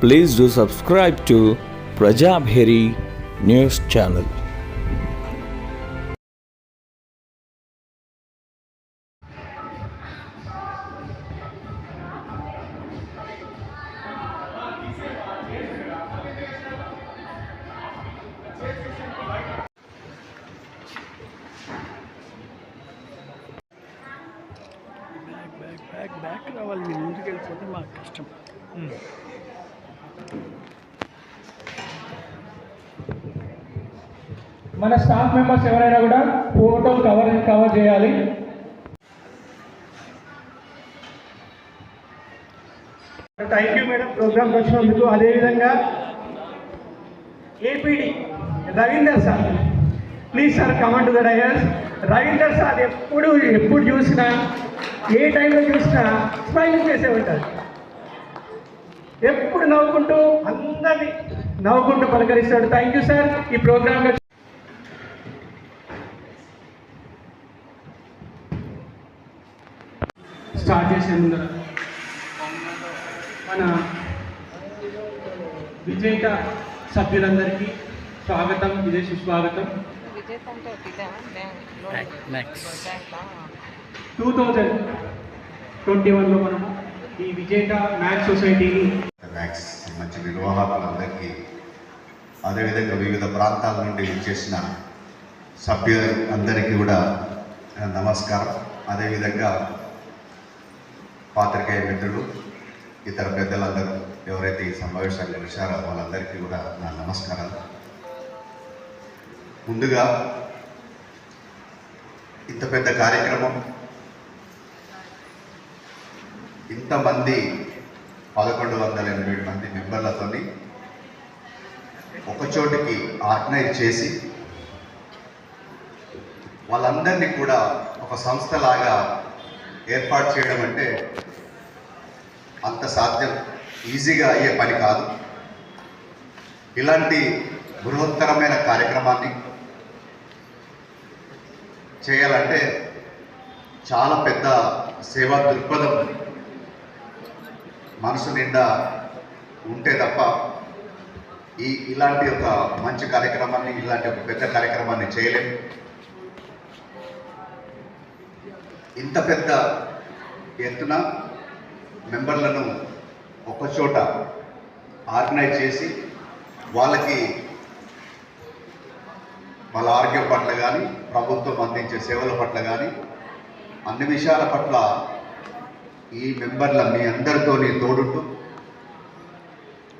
Please do subscribe to Prajabheri News Channel. Back back back back రావాలి మీరు ముందుకు వెళ్ళిపోతే మాకు కష్టం మన స్టాఫ్ మెంబర్స్ ఎవరైనా కూడా ఫోటో కవర్ కవర్ చేయాలి. థ్యాంక్ యూ మేడం ప్రోగ్రామ్కి వచ్చినందుకు అదేవిధంగా APD Ravinder sir please sir command to the dyers Ravinder sir ఎప్పుడు ఎప్పుడు చూసినా ఏ టైంలో చూసినా స్మైలింగ్ చేసే ఉంటారు ఎప్పుడు నవ్వుకుంటూ అందరినీ నవ్వుకుంటూ పలకరిస్తాడు. థ్యాంక్ యూ సార్ ఈ ప్రోగ్రామ్ స్టార్ట్ చేసే ముందర మన విజేత సభ్యులందరికీ స్వాగతం. విజయ సుస్వాగతం. టూ థౌజండ్ ట్వంటీ వన్లో మనము ఈ విజేత మ్యాథ్స్ సొసైటీని మ్యాథ్స్ మంచి నిర్వాహకులందరికీ అదేవిధంగా వివిధ ప్రాంతాల నుండి వచ్చేసిన సభ్యులందరికీ కూడా నమస్కారం. అదేవిధంగా పాత్రికేయ మిత్రులు ఇతర పెద్దలందరూ ఎవరైతే ఈ సమావేశాన్ని వచ్చారో వాళ్ళందరికీ కూడా నా నమస్కారాలు. ముందుగా ఇంత పెద్ద కార్యక్రమం ఇంతమంది పదకొండు వందల ఎనభై మంది మెంబర్లతోని ఒక చోటికి ఆర్గనైజ్ చేసి వాళ్ళందరినీ కూడా ఒక సంస్థలాగా ఏర్పాటు చేయడం అంటే అంత సాధ్యం ఈజీగా అయ్యే పని కాదు. ఇలాంటి బృహత్తరమైన కార్యక్రమాన్ని చేయాలంటే చాలా పెద్ద సేవా దృక్పథం మనసు నిండా ఉంటే తప్ప ఈ ఇలాంటి ఒక మంచి కార్యక్రమాన్ని ఇలాంటి ఒక పెద్ద కార్యక్రమాన్ని చేయలేము ఇంత పెద్ద ఎత్తున మెంబర్లను ఒక చోట ఆర్గనైజ్ చేసి వాళ్ళకి వాళ్ళ ఆరోగ్యం పట్ల కానీ ప్రభుత్వం అందించే సేవల పట్ల కానీ అన్ని విషయాల పట్ల ఈ మెంబర్ల మీ అందరితోని తోడుంటూ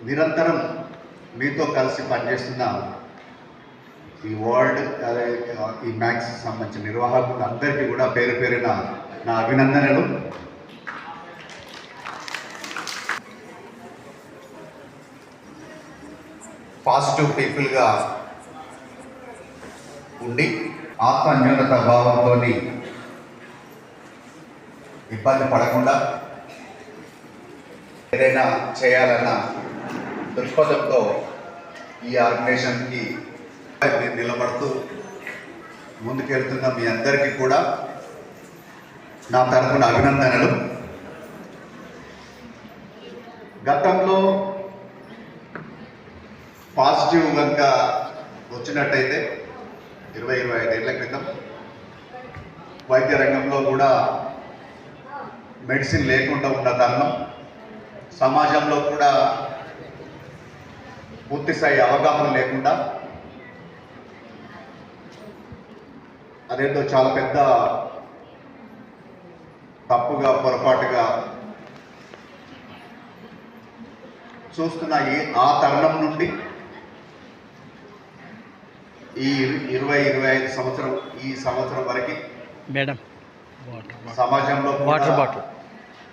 నిరంతరం మీతో కలిసి పనిచేస్తున్న ఈ వరల్డ్ అదే ఈ మ్యాథ్స్ సంబంధించిన నిర్వాహకులు అందరికీ కూడా పేరు పేరిన నా అభినందనలు. పాజిటివ్ పీపుల్గా ఉండి ఆత్మన్యూనత భావంతో ఇబ్బంది పడకుండా ఏదైనా చేయాలన్న దృక్పథంతో ఈ ఆర్గనైజేషన్కి నేను నిలబడుతూ ముందుకెళ్తున్న మీ అందరికీ కూడా నా తరఫున అభినందనలు. గతంలో పాజిటివ్ కనుక వచ్చినట్టయితే ఇరవై ఇరవై ఐదేళ్ళ క్రితం వైద్య రంగంలో కూడా మెడిసిన్ లేకుండా ఉన్న తరుణం సమాజంలో కూడా పూర్తి స్థాయి అవగాహన లేకుండా అదేంటో చాలా పెద్ద తప్పుగా పొరపాటుగా చూస్తున్న ఈ ఆ తరుణం నుండి ఈ ఇరవై ఇరవై ఐదు సంవత్సరం ఈ సంవత్సరం వరకు మేడం సమాజంలో వాటర్ బాటిల్.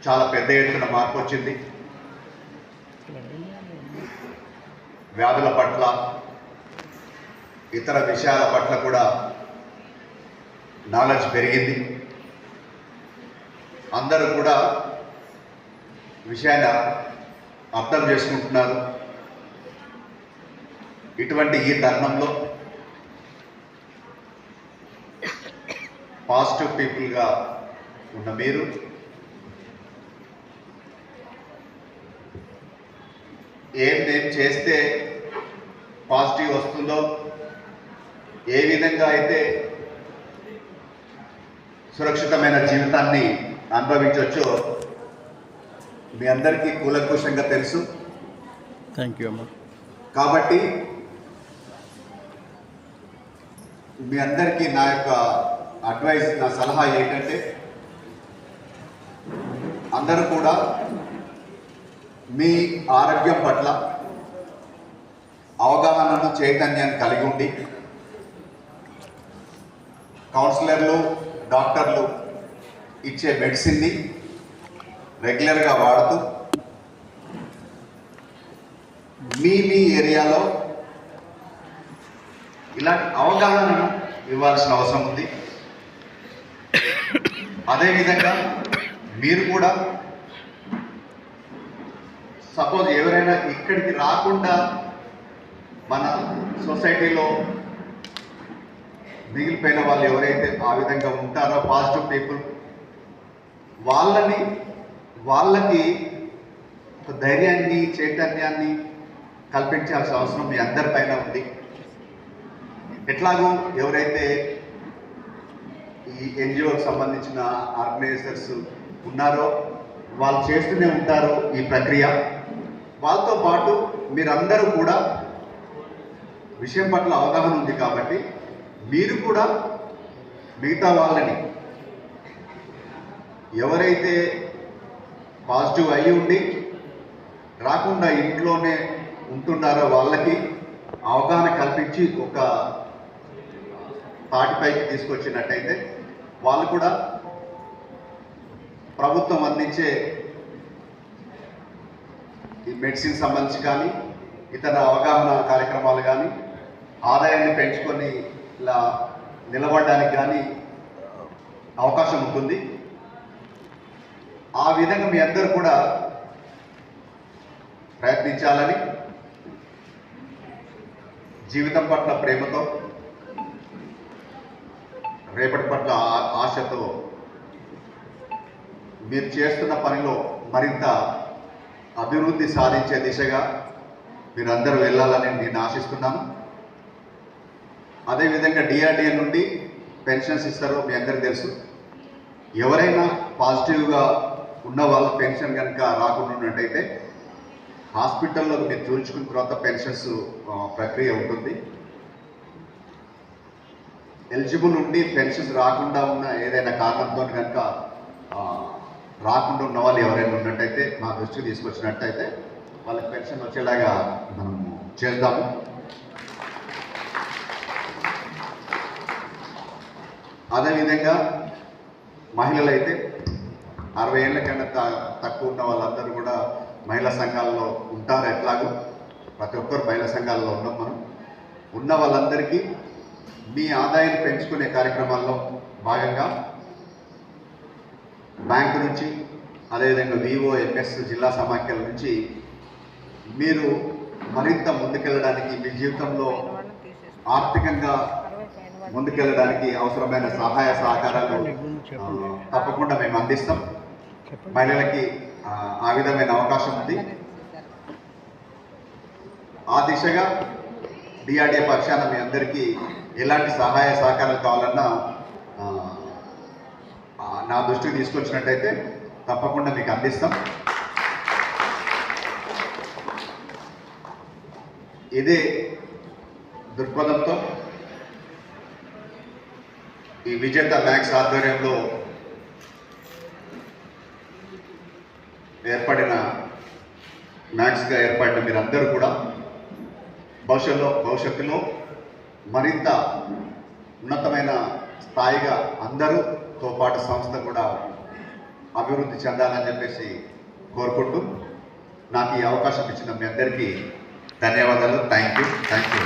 చాలా పెద్ద ఎత్తున మార్పు వచ్చింది. వ్యాధుల పట్ల ఇతర విషయాల పట్ల కూడా నాలెడ్జ్ పెరిగింది. అందరూ కూడా విషయాన్ని అర్థం చేసుకుంటున్నారు. ఇటువంటి ఈ తరుణంలో పాజిటివ్ పీపుల్గా ఉన్న మీరు ఏం ఏం చేస్తే పాజిటివ్ వస్తుందో ఏ విధంగా అయితే సురక్షితమైన జీవితాన్ని అనుభవించవచ్చో మీ అందరికీ కూలంకుషంగా తెలుసు. థ్యాంక్ యూ అమ్మా. కాబట్టి మీ అందరికీ నా యొక్క అడ్వైస్ నా సలహా ఏంటంటే అందరూ కూడా మీ ఆరోగ్యం పట్ల అవగాహనను చైతన్యాన్ని కలిగి ఉండి కౌన్సిలర్లు డాక్టర్లు ఇచ్చే మెడిసిన్ని రెగ్యులర్గా వాడుతూ మీ మీ ఏరియాలో ఇలాంటి అవగాహనను ఇవ్వాల్సిన అవసరం ఉంది. అదేవిధంగా మీరు కూడా సపోజ్ ఎవరైనా ఇక్కడికి రాకుండా మన సొసైటీలో మిగిలిపోయిన వాళ్ళు ఎవరైతే ఆ విధంగా ఉంటారో పాజిటివ్ పీపుల్ వాళ్ళని వాళ్ళకి ఒక ధైర్యాన్ని చైతన్యాన్ని కల్పించాల్సిన అవసరం మీ అందరిపైన ఉంది. ఎట్లాగో ఎవరైతే ఈ ఎన్జిఓకి సంబంధించిన ఆర్గనైజర్స్ ఉన్నారో వాళ్ళు చేస్తూనే ఉంటారు ఈ ప్రక్రియ. వాళ్ళతో పాటు మీరందరూ కూడా విషయం పట్ల అవగాహన ఉంది కాబట్టి మీరు కూడా మిగతా వాళ్ళని. ఎవరైతే పాజిటివ్ అయ్యి ఉండి రాకుండా ఇంట్లోనే ఉంటున్నారో వాళ్ళకి అవగాహన కల్పించి ఒక తాటిపైకి తీసుకొచ్చినట్టయితే వాళ్ళు కూడా ప్రభుత్వం అందించే ఈ మెడిసిన్ సంబంధించి కానీ ఇతర అవగాహన కార్యక్రమాలు కానీ ఆదాయాన్ని పెంచుకొని ఇలా నిలబడడానికి కానీ అవకాశం ఉంటుంది. ఆ విధంగా మీ అందరూ కూడా ప్రయత్నించాలని జీవితం పట్ల ప్రేమతో రేపటి పట్ల ఆ- ఆశతో మీరు చేస్తున్న పనిలో మరింత అభివృద్ధి సాధించే దిశగా మీరందరూ వెళ్ళాలని నేను ఆశిస్తున్నాను. అదేవిధంగా డిఆర్డిఏ నుండి పెన్షన్స్ ఇస్తారో మీ అందరికీ తెలుసు. ఎవరైనా పాజిటివ్గా ఉన్న వాళ్ళ పెన్షన్ కనుక రాకుండా ఉన్నట్టయితే హాస్పిటల్లో మీరు చూల్చుకున్న తర్వాత పెన్షన్స్ ప్రక్రియ ఉంటుంది. ఎలిజిబుల్ ఉండి పెన్షన్స్ రాకుండా ఉన్న ఏదైనా కారణంతో కనుక రాకుండా ఉన్న వాళ్ళు ఎవరైనా ఉన్నట్టయితే మా దృష్టికి తీసుకొచ్చినట్టయితే వాళ్ళకి పెన్షన్ వచ్చేలాగా మనం చేద్దాము. అదేవిధంగా మహిళలైతే అరవై ఏళ్ళ కన్నా తక్కువ ఉన్న వాళ్ళందరూ కూడా మహిళా సంఘాల్లో ఉంటారు ఎట్లాగో. ప్రతి ఒక్కరు మహిళా సంఘాల్లో ఉన్నాం మనం. ఉన్న వాళ్ళందరికీ మీ ఆదాయాన్ని పెంచుకునే కార్యక్రమాల్లో భాగంగా బ్యాంకు నుంచి అదేవిధంగా వివో ఎంఎస్ జిల్లా సమాఖ్యల నుంచి మీరు మరింత ముందుకెళ్ళడానికి మీ జీవితంలో ఆర్థికంగా ముందుకెళ్ళడానికి అవసరమైన సహాయ సహకారాలు తప్పకుండా మేము అందిస్తాం. మహిళలకి ఆ, విధమైన అవకాశం ఉంది. ఆ దిశగా డిఆర్డిఏ పక్షాన మీ అందరికీ ఎలాంటి సహాయ సహకారాలు కావాలన్నా నా దృష్టికి తీసుకొచ్చినట్టయితే తప్పకుండా మీకు అందిస్తాం. ఇదే దృక్పథంతో ఈ విజేత బ్యాంక్స్ ఆధ్వర్యంలో ఏర్పడిన మ్యాక్స్గా ఏర్పడిన మీరందరూ కూడా భవిష్యత్తులో భవిష్యత్తులో మరింత ఉన్నతమైన స్థాయిగా అందరూతో పాటు సంస్థ కూడా అభివృద్ధి చెందాలని చెప్పేసి కోరుకుంటూ నాకు ఈ అవకాశం ఇచ్చిన మీ అందరికీ ధన్యవాదాలు. Thank you thank you